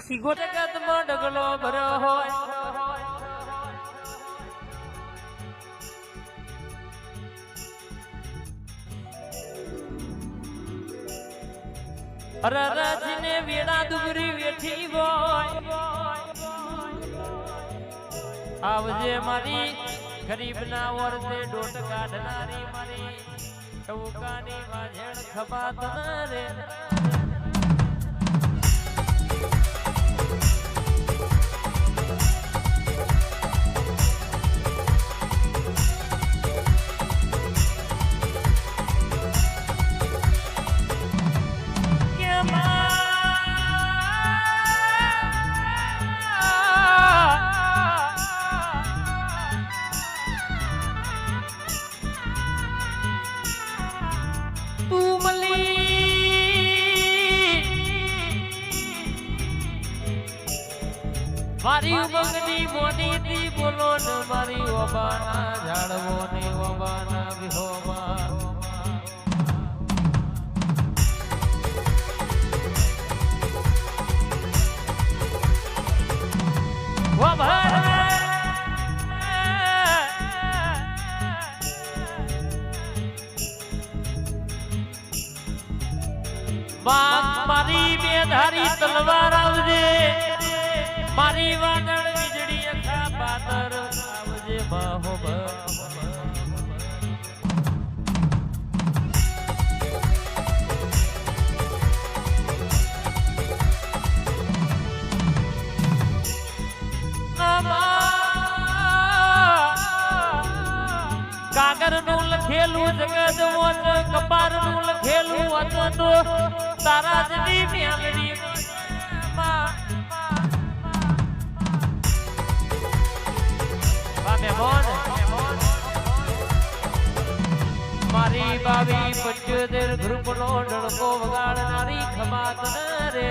આ સીગો જગતમાં ડગલો ભર્યો હોય રાજને વેડા દુબરી વેઠી હોય આવજે મારી ગરીબના વર્તે ડોટ કાઢનારી મારી ચૌકાની વાજણ ખબાત રે મારી ઉમંગની મોની તી બોલો ને મારી ઓબાના ઝાડવો ને ઓબાના વિહોમાં મારી બે ધારી તલવાર મારી વાદળ વીજળી અખા પાતર આવજે બાહોબ કાગરનું. લખેલું જગત વોચ કપારનું લખેલું વચનો તારા જની મેલડી મારી બાવી પંચોતેર ગ્રુપ નો ડણકો વગાડનારી ખમાત રે.